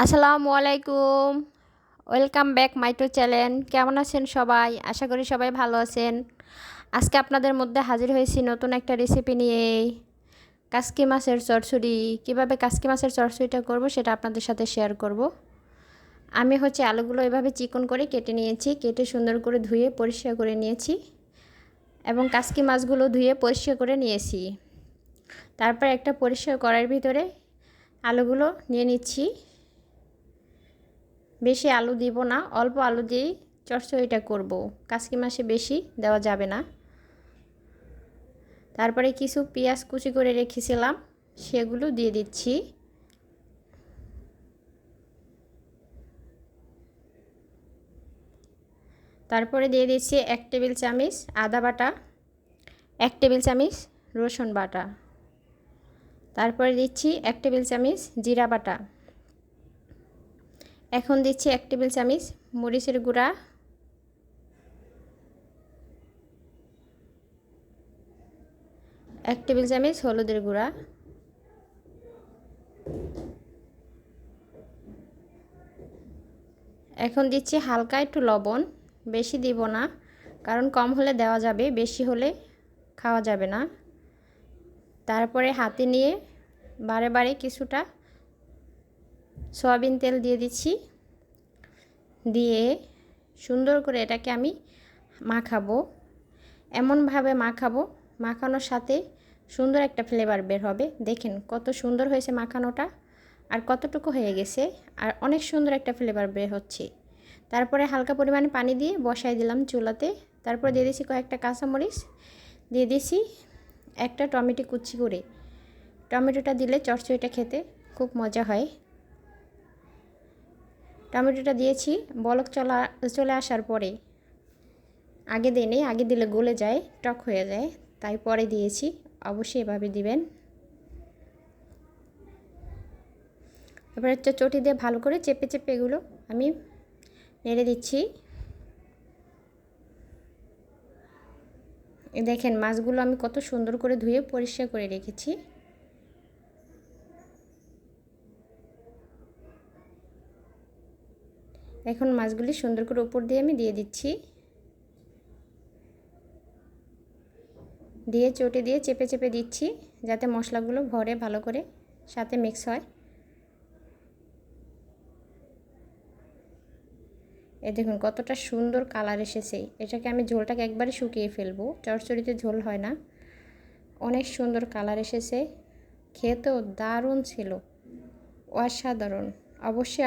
আসসালামু আলাইকুম। Welcome back my to channel কেমন আছেন সবাই? আশা করি সবাই ভালো আছেন। আজকে আপনাদের মধ্যে হাজির হয়েছি নতুন একটা রেসিপি নিয়ে। কাসকি মাছের চরচুরি কীভাবে কাসকি মাছের চরচুরিটা করব সেটা আপনাদের সাথে শেয়ার করব। আমি হচ্ছে আলুগুলো এভাবে চিকন করে কেটে নিয়েছি। কেটে সুন্দর করে ধুয়ে পরিষ্কার করে নিয়েছি। এবং কাসকি মাছগুলো ধুয়ে পরিষ্কার করে নিয়েছি। তারপর একটা পরিষ্কার করার ভিতরে আলুগুলো নিয়ে নিচ্ছি। বেশি আলু দিব না, অল্প আলু দিয়েই চচ্চড়িটা করব। কাসকি মাসে বেশি দেওয়া যাবে না। তারপরে কিছু পেঁয়াজ কুচি করে রেখেছিলাম, সেগুলো দিয়ে দিচ্ছি। তারপরে দিয়ে দিচ্ছি এক টেবিল চামচ আদা বাটা, এক টেবিল চামচ রসুন বাটা। তারপরে দিচ্ছি এক টেবিল চামচ জিরা বাটা। এখন দিচ্ছি এক টেবিল চামচ মরিচের গুঁড়া। এক টেবিল চামচ হলুদের গুঁড়া। এখন দিচ্ছি হালকা একটু লবণ, বেশি দিব না, কারণ কম হলে দেওয়া যাবে, বেশি হলে খাওয়া যাবে না। তারপরে হাতে নিয়ে বারে বারে কিছুটা সয়াবিন তেল দিয়ে দিচ্ছি। দিয়ে সুন্দর করে এটাকে আমি মাখাবো। এমনভাবে মাখাবো, মাখানোর সাথে সুন্দর একটা ফ্লেভার বের হবে। দেখেন কত সুন্দর হয়েছে মাখানোটা আর কতটুকু হয়ে গেছে আর অনেক সুন্দর একটা ফ্লেভার বের হচ্ছে। তারপরে হালকা পরিমাণে পানি দিয়ে বসাই দিলাম চুলাতে। তারপর দিয়ে দিয়েছি কয়েকটা কাঁচামরিচ। দিয়ে দিয়েছি একটা টমেটো কুচি করে। টমেটোটা দিলে চটচড়িটা খেতে খুব মজা হয়। টমেটোটা দিয়েছি। বলক চলা, চলে আসার পরে আগে দিনে, আগে দিলে গলে যায়, টক হয়ে যায়, তাই পরে দিয়েছি। অবশ্যই এভাবে দিবেন। এবার হচ্ছে চটি দিয়ে ভালো করে চেপে চেপে এগুলো আমি নেড়ে দিচ্ছি। দেখেন মাছগুলো আমি কত সুন্দর করে ধুয়ে পরিষ্কার করে রেখেছি। এখন মাছগুলি সুন্দর করে উপর দিয়ে আমি দিয়ে দিচ্ছি। দিয়ে চটে দিয়ে চেপে চেপে দিচ্ছি যাতে মশলাগুলো ভরে ভালো করে সাথে মিক্স হয়। এ দেখুন কতটা সুন্দর কালার এসেছে। এটাকে আমি ঝোলটাকে একবারে শুকিয়ে ফেলব। চড়চড়িতে ঝোল হয় না। অনেক সুন্দর কালার এসেছে। খেতেও দারুণ ছিল। অসাধারণ। অবশ্যই